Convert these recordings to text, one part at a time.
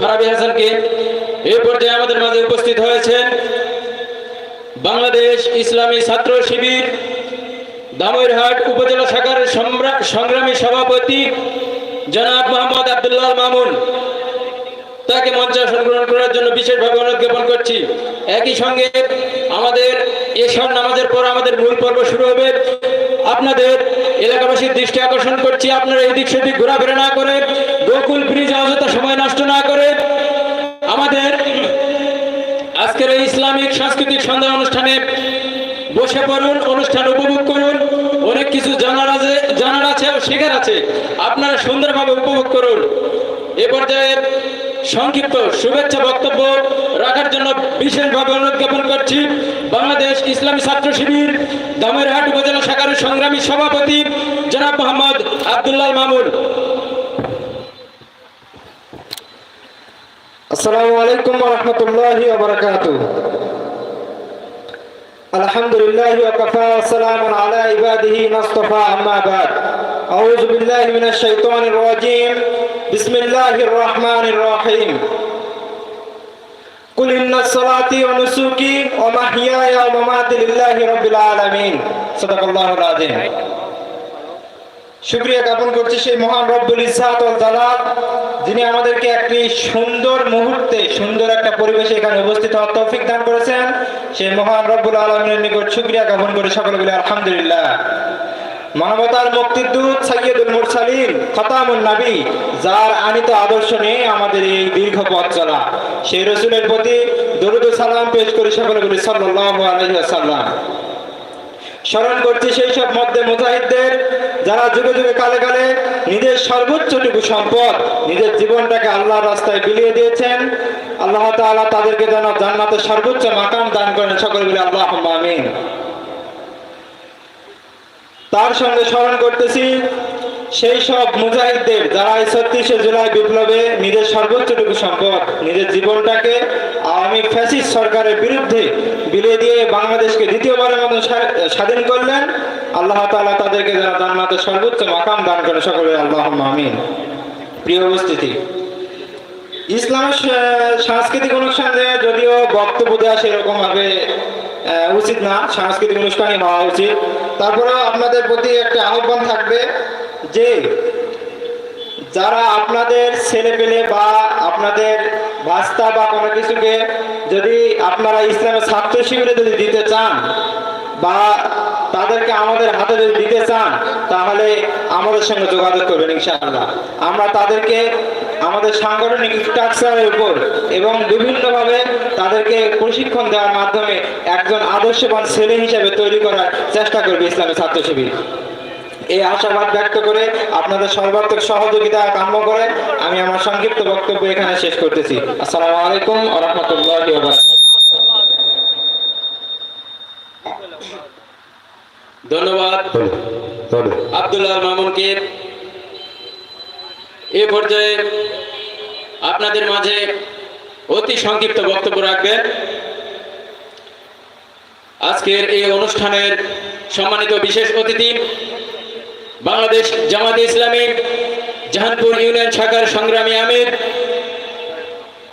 ফারাবি হাসানকে এই পর্যায়ে আমাদের মাঝে উপস্থিত হয়েছেন বাংলাদেশ ইসলামী ছাত্র শিবির দামইরহাট উপজেলা শাখার সংগ্রামী সভাপতি জনাব মোহাম্মদ আব্দুল্লাহ মামুন। তাকে মঞ্চে আসন গ্রহণ করার জন্য বিশেষভাবে অনুরোধ জ্ঞাপন করছি। একই সঙ্গে আমাদের এসব নামাজের পর আমাদের মূল পর্ব শুরু হবে। আপনাদের এলাকাবাসীর দৃষ্টি আকর্ষণ করছি। আপনারা এই দিক সেদিক ঘোরাফেরা না করে, গোকুল ব্রিজ অযথা সময় নষ্ট না করে আমাদের আজকের এই ইসলামিক সাংস্কৃতিক সন্ধ্যা অনুষ্ঠানে বসে পড়ুন, অনুষ্ঠান উপভোগ করুন। অনেক কিছু জানার আছে জানার আছে শেখার আছে। আপনারা সুন্দরভাবে উপভোগ করুন। এ পর্যায়ে সংক্ষিপ্ত শুভেচ্ছা বক্তব্য রাখার জন্য বিশেষভাবে অনুরোধ জ্ঞাপন করছি। বাংলাদেশ ইসলামী ছাত্র শিবির, দামেরহাট উপজেলা শাখার সংগ্রামী সভাপতি জনাব মোহাম্মদ আবদুল্লাহ মামুন। আসসালামু আলাইকুম রহমতুল্লাহ বারাকাতু আলহামদুলিল্লাহ ওয়া أعوذ بالله من الشيطان الرجيم بسم الله الرحمن الرحيم قل إن صلاتي ونسكي ومحياي ومماتي لله رب العالمين صدق الله العظيم শুক্রিয়া জ্ঞাপন করছি সেই মহান রব্বুল ইসাত জালাল যিনি আমাদেরকে একটি সুন্দর মুহূর্তে সুন্দর একটা পরিবেশে এখানে উপস্থিত হওয়ার তৌফিক দান করেছেন সেই মহান রব্বুল আলমের নিকট শুক্রিয়া জ্ঞাপন করে সকলে বলে আলহামদুলিল্লাহ মানবতার মুক্তির দূত সাইয়দুল মুরসালিন, খতামুন নবী, যার আনিত আদর্শ নিয়ে আমাদের এই দীর্ঘ পথ চলা। সেই রসুলের প্রতি দরুদ সালাম পেশ করে সকলে বলি, সাল্লাল্লাহু আলাইহি ওয়াসাল্লাম। স্মরণ করছি সেই সব মধ্যে মুজাহিদদের, যারা যুগে যুগে কালে কালে নিজের সর্বোচ্চটুকু সম্পদ, নিজের জীবনটাকে আল্লাহর রাস্তায় বিলিয়ে দিয়েছেন। আল্লাহ তাদেরকে যেন জান্নাতের সর্বোচ্চ মাকাম দান করেন, সকলে বলে আল্লাহ আমিন। তার সঙ্গে স্মরণ করতেছি সেই সব মুজাহিদদের যারা ছত্রিশে জুলাই বিপ্লবে নিজের সর্বোচ্চটুকু সম্পদ নিজের জীবনটাকে আওয়ামী ফ্যাসিস্ট সরকারের বিরুদ্ধে বিলিয়ে দিয়ে বাংলাদেশকে দ্বিতীয়বারের মতো স্বাধীন করলেন আল্লাহ তাআলা তাদেরকে যেন জান্নাতের সর্বোচ্চ মাকাম দান করে সকলে আল্লাহ আমিন। প্রিয় উপস্থিতি ইসলামের সাংস্কৃতিক অনুষ্ঠানে যদিও বক্তব্য দেওয়া সেরকম ভাবে আহ, উচিত না, সাংস্কৃতিক অনুষ্ঠানই হওয়া উচিত। তারপরেও আপনাদের প্রতি একটা আহ্বান থাকবে যে যারা আপনাদের ছেলে পেলে বা আপনাদের ভাস্তা বা কোনো কিছুকে যদি আপনারা ইসলামের ছাত্র শিবিরে যদি দিতে চান বা তাদেরকে আমাদের হাতে যদি দিতে চান, তাহলে আমাদের সঙ্গে যোগাযোগ করবেন ইনশাআল্লাহ। আমরা তাদেরকে আমাদের সাংগঠনিক স্ট্রাকচারের উপর এবং বিভিন্নভাবে তাদেরকে প্রশিক্ষণ দেওয়ার মাধ্যমে একজন আদর্শবান ছেলে হিসেবে তৈরি করার চেষ্টা করবে ইসলামের ছাত্র শিবির এই আশাবাদ ব্যক্ত করে আপনাদের সর্বাত্মক সহযোগিতা কাম্য করে আমি আমার সংক্ষিপ্ত বক্তব্য এখানে শেষ করতেছি। আসসালামু আলাইকুম ওয়া রাহমাতুল্লাহি ওয়া বারাকাতুহু ধন্যবাদ। আব্দুল্লাহ মামুনকে। এ পর্যায়ে আপনাদের মাঝে অতি সংক্ষিপ্ত বক্তব্য রাখবেন। আজকের এই অনুষ্ঠানের সম্মানিত বিশেষ অতিথি বাংলাদেশ জামাতে ইসলামী জাহানপুর ইউনিয়ন শাখার সংগ্রামী আমির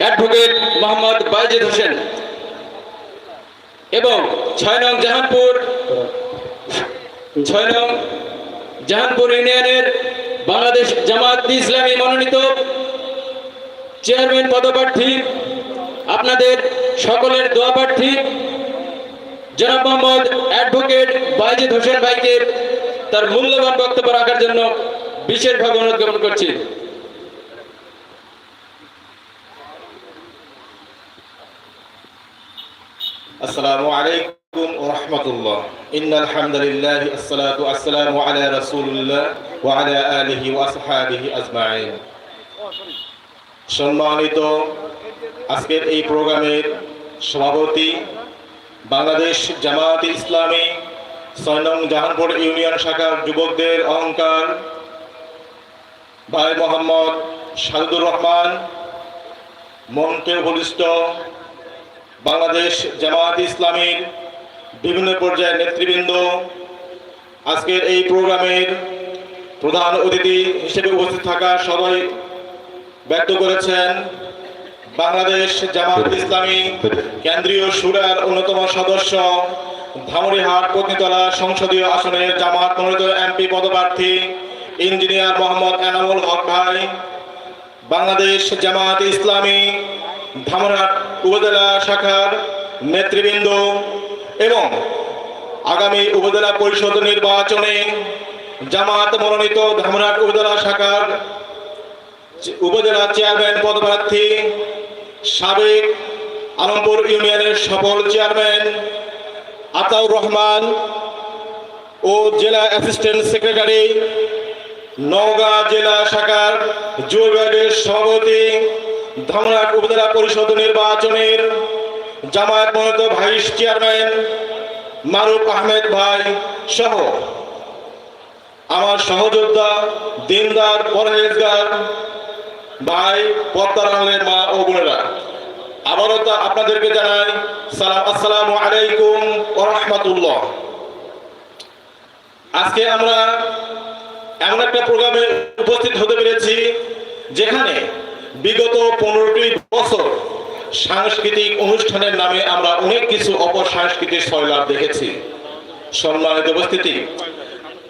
অ্যাডভোকেট মোহাম্মদ বাইজিদ হোসেন এবং ছয় নং জাহানপুর ছয় নং জাহানপুর ইউনিয়নের বাংলাদেশ জামাত ইসলামী মনোনীত চেয়ারম্যান পদপ্রার্থী, আপনাদের সকলের দোয়া প্রার্থী, জনাব মোহাম্মদ অ্যাডভোকেট বাইজিদ হোসেন ভাইকে তার মূল্যবান বক্তব্য রাখার জন্য বিশেষভাবে অনুরোধ জ্ঞাপন করছি। আসসালামু আলাইকুম। ورحمة الله إن الحمد لله الصلاة والسلام على رسول الله وعلى آله وأصحابه أجمعين সম্মানিত আজকের এই প্রোগ্রামের সভাপতি বাংলাদেশ জামায়াত ইসলামী ছয় নং জাহানপুর ইউনিয়ন শাখার যুবকদের অহংকার ভাই মোহাম্মদ সাদুর রহমান মন্ত্রী বলিষ্ঠ বাংলাদেশ জামায়াত ইসলামীর বিভিন্ন পর্যায়ের নেতৃবৃন্দ। আজকের এই প্রোগ্রামের প্রধান অতিথি হিসেবে উপস্থিত থাকা সবাই ব্যক্ত করেছেন, বাংলাদেশ জামাত ইসলামী কেন্দ্রীয় সুরার অন্যতম সদস্য, ধামরিহাট পত্নীতলা সংসদীয় আসনের জামাত মনোনীত এমপি পদপ্রার্থী, ইঞ্জিনিয়ার মোহাম্মদ এনামুল হক ভাই, বাংলাদেশ জামাত ইসলামী ধামরাট উপজেলা শাখার নেতৃবৃন্দ এবং আগামী উপজেলা পরিষদ নির্বাচনে জামাত মনোনীত ধামরাট উপজেলা শাখার উপজেলা চেয়ারম্যান পদপ্রার্থী সাবেক আলমপুর ইউনিয়নের সফল চেয়ারম্যান আতাউর রহমান ও জেলা অ্যাসিস্ট্যান্ট সেক্রেটারি নওগাঁ জেলা শাখার যুব বিভাগের সভাপতি ধামরাট উপজেলা পরিষদ নির্বাচনের জামায়াত মনোনীত ভাইস চেয়ারম্যান মারুফ আহমেদ ভাই সহ আমার সহযোদ্ধা, দিনদার, পরহেজগার ভাই পদ্মার আহমেদ মা ও বোনেরা। আবারও তা আপনাদেরকে জানাই, সালাম, আসসালামু আলাইকুম রহমতুল্লাহ। আজকে আমরা এমন একটা প্রোগ্রামে উপস্থিত হতে পেরেছি, যেখানে বিগত পনেরোটি বছর সাংস্কৃতিক অনুষ্ঠানের নামে আমরা অনেক কিছু অপসাংস্কৃতিক সয়লাভ দেখেছি। সম্মানিত উপস্থিতি,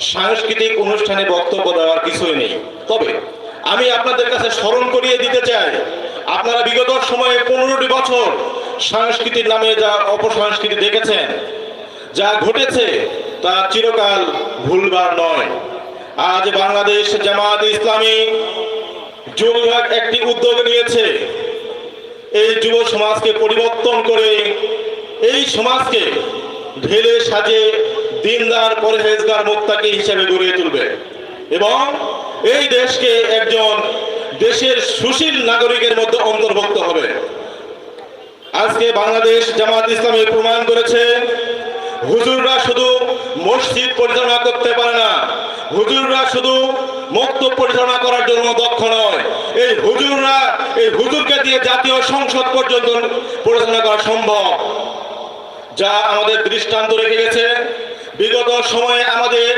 সাংস্কৃতিক অনুষ্ঠানে বক্তব্য দেওয়ার কিছুই নেই। তবে আমি আপনাদের কাছে স্মরণ করিয়ে দিতে চাই, আপনারা বিগত সময়ে পনেরোটি বছর সংস্কৃতির নামে যা অপসংস্কৃতি দেখেছেন, যা ঘটেছে তা চিরকাল ভুলবার নয়। আজ বাংলাদেশ জামাত ইসলামী যুব একটি উদ্যোগ নিয়েছে। এই যুব সমাজকে পরিবর্তন করে, এই সমাজকে ঢেলে সাজে দিনদার পরহেজগার মুক্তাকে হিসেবে গড়িয়ে তুলবে। এবং এই দেশকে একজন দেশের সুশীল নাগরিকের মধ্যে অন্তর্ভুক্ত হবে। আজকে বাংলাদেশ জামাত ইসলামের প্রমাণ করেছে হুজুররা শুধু মসজিদ পরিচালনা করতে পারে না। হুজুররা শুধু মুক্ত পরিচালনা করার জন্য দক্ষ নয়। এই হুজুররা, এই হুজুরকে দিয়ে জাতীয় সংসদ পর্যন্ত পরিচালনা করা সম্ভব। যা আমাদের দৃষ্টান্ত রেখে গেছে। বিগত সময়ে আমাদের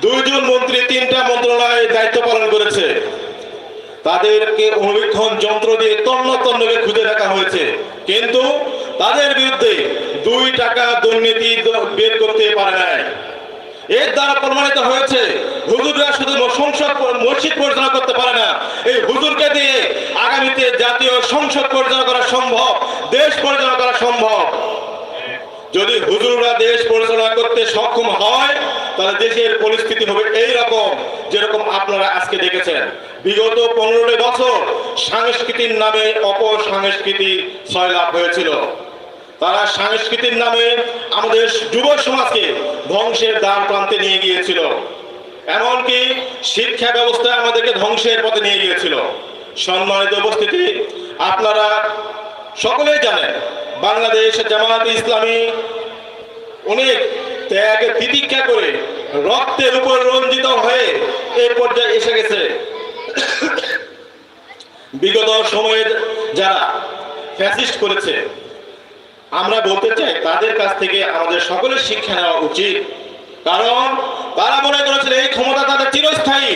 দুইজন মন্ত্রী তিনটা মন্ত্রণালয়ে দায়িত্ব পালন করেছে। তাদেরকে অনুবীক্ষণ যন্ত্র দিয়ে তন্ন তন্নকে খুঁজে রাখা হয়েছে। কিন্তু তাদের বিরুদ্ধে দুই টাকা দুর্নীতি বের করতে পারে নাই। এর দ্বারা প্রমাণিত হয়েছে, হুজুররা শুধু সংসদ মসজিদ পরিচালনা করতে পারে না। এই হুজুরকে দিয়ে আগামীতে জাতীয় সংসদ পরিচালনা করা সম্ভব, দেশ পরিচালনা করা সম্ভব। যদি হুজুররা দেশ পরিচালনা করতে সক্ষম হয়, তাহলে দেশের পরিস্থিতি হবে এই রকম যেরকম আপনারা আজকে দেখেছেন। বিগত পনেরোটি বছর সংস্কৃতির নামে অপসংস্কৃতি সয়লাভ হয়েছিল। তারা সংস্কৃতির নামে আমাদের যুব সমাজকে ধ্বংসের দ্বার প্রান্তে নিয়ে গিয়েছিল। এমনকি শিক্ষা ব্যবস্থা আমাদেরকে ধ্বংসের পথে নিয়ে গিয়েছিল। সম্মানিত উপস্থিতি, আপনারা সকলেই জানেন, বাংলাদেশ জামাত ইসলামী অনেক ত্যাগ তিতিক্ষা করে রক্তের উপর রঞ্জিত হয়ে এই পর্যায়ে এসে গেছে। বিগত সময়ে যারা ফ্যাসিস্ট করেছে আমরা বলতে চাই, তাদের কাছ থেকে আমাদের সকলের শিক্ষা নেওয়া উচিত। কারণ তারা মনে করেছিল এই ক্ষমতা তাদের চিরস্থায়ী।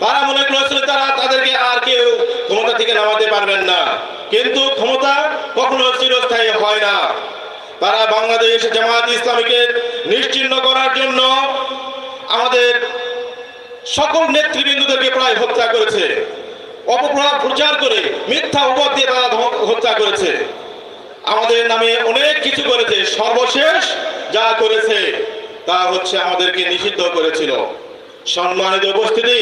তারা মনে করেছিল তারা তাদেরকে আর কেউ ক্ষমতা থেকে নামাতে পারবেন না। কিন্তু ক্ষমতা কখনো চিরস্থায়ী হয় না। তারা বাংলাদেশ জামাত ইসলামীকে নিশ্চিহ্ন করার জন্য আমাদের সকল নেতৃবৃন্দদেরকে প্রায় হত্যা করেছে। অপপ্রচার প্রচার করে, মিথ্যা উপর দিয়ে তারা হত্যা করেছে। আমাদের নামে অনেক কিছু করেছে। সর্বশেষ যা করেছে, তা হচ্ছে আমাদেরকে নিষিদ্ধ করেছিল। সম্মানিত উপস্থিতি,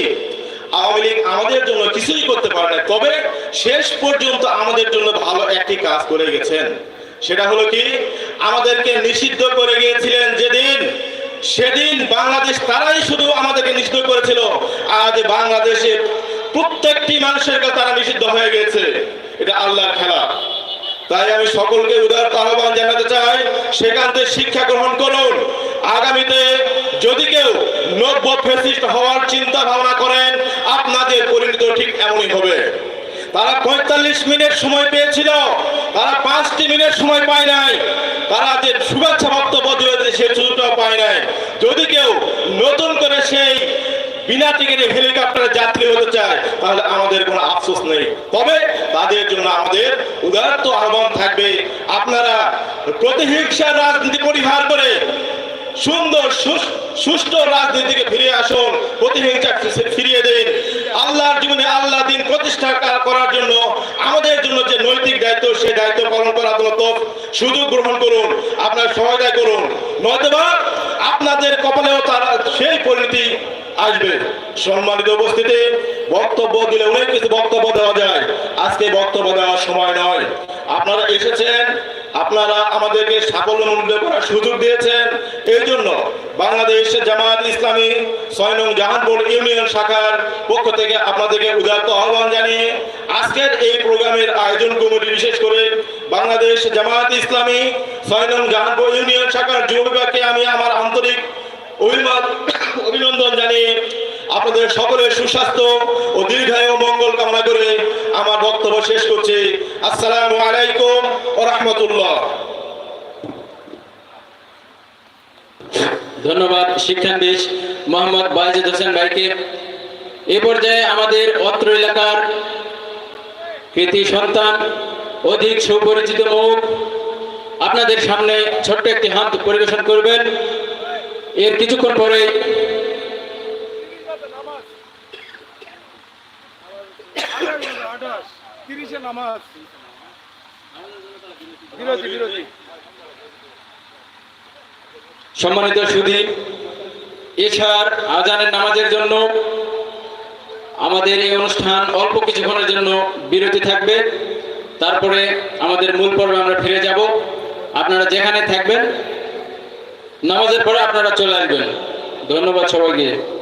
আওয়ামী লীগ আমাদের জন্য কিছুই করতে পারে না তবে শেষ পর্যন্ত আমাদের জন্য ভালো একটি কাজ করে গেছেন। সেটা হলো কি? আমাদেরকে নিষিদ্ধ করে গিয়েছিলেন যেদিন, সেদিন বাংলাদেশ তারাই শুধু আমাদেরকে নিষিদ্ধ করেছিল। আজ বাংলাদেশের প্রত্যেকটি মানুষের কাছে তারা নিষিদ্ধ হয়ে গেছে। এটা আল্লাহর খেলা। তাই আমি সকলকে উদার আহ্বান জানাতে চাই, সেখান থেকে শিক্ষা গ্রহণ করুন। আগামীতে যদি কেউ নব্য ফেসিস্ট হওয়ার চিন্তা ভাবনা করেন, আপনাদের পরিণত ঠিক এমনই হবে। তারা পঁয়তাল্লিশ মিনিট সময় পেয়েছিল, তারা পাঁচটি মিনিট সময় পায় নাই, তারা যে শুভেচ্ছা বক্তব্য দিয়েছে, সে সুযোগটাও পায় নাই। যদি কেউ নতুন করে সেই বিনা টিকিটে হেলিকপ্টারে যাত্রী হতে চায়, তাহলে আমাদের কোনো আফসোস নেই। তবে তাদের জন্য আমাদের উদারত আহ্বান থাকবে। আপনারা প্রতিহিংসার রাজনীতি পরিহার করে সুন্দর সুষ্ঠু রাজনীতিকে ফিরে আসুন, প্রতিহিংসা ফিরিয়ে দিন। আল্লাহর জীবনে আল্লাহ দিন প্রতিষ্ঠা করার জন্য আমাদের জন্য যে নৈতিক দায়িত্ব সেই দায়িত্ব পালন করার জন্য তো সুযোগ গ্রহণ করুন, আপনার সহায়তা করুন। নয়তোবা আপনাদের কপালেও তারা সেই পরিণতি আসবে। সম্মানিত উপস্থিতি, বক্তব্য দিলে অনেক কিছু বক্তব্য দেওয়া যায়। আজকে বক্তব্য দেওয়ার সময় নয়। আপনারা এসেছেন আপনারা আমাদেরকে সাফল্যমণ্ডিত করার সুযোগ দিয়েছেন। এই জন্য বাংলাদেশ জামায়াত ইসলামী ছয় নং জাহানপুর ইউনিয়ন শাখার পক্ষ থেকে আপনাদেরকে উদাত্ত আহ্বান জানিয়ে আজকের এই প্রোগ্রামের আয়োজন কমিটি বিশেষ করে বাংলাদেশ জামাত ইসলামী ছয় নং জাহানপুর ইউনিয়ন শাখার যুব বিভাগকে আমি আমার আন্তরিক অভিনন্দন জানিয়ে আপনাদের সকলের সুস্বাস্থ্য ও দীর্ঘায়ু মঙ্গল কামনা করে আমার বক্তব্য শেষ করছি। আসসালামু আলাইকুম ও রহমতুল্লাহ। ধন্যবাদ শিক্ষানবিশ মোহাম্মদ বাজিদ হোসেন ভাইকে। এ পর্যায়ে আমাদের অত্র এলাকার কৃতি সন্তান, অধিক সুপরিচিত মুখ, আপনাদের সামনে ছোট্ট একটি হাত পরিবেশন করবেন। এর কিছুক্ষণ পরে তিরিশে নামাজ। বিরতি বিরতি সম্মানিত সুধী এছাড় আজানের নামাজের জন্য আমাদের এই অনুষ্ঠান অল্প কিছুক্ষণের জন্য বিরতি থাকবে। তারপরে আমাদের মূল পর্বে আমরা ফিরে যাব। আপনারা যেখানে থাকবেন, নামাজের পরে আপনারা চলে আসবেন। ধন্যবাদ সবাইকে।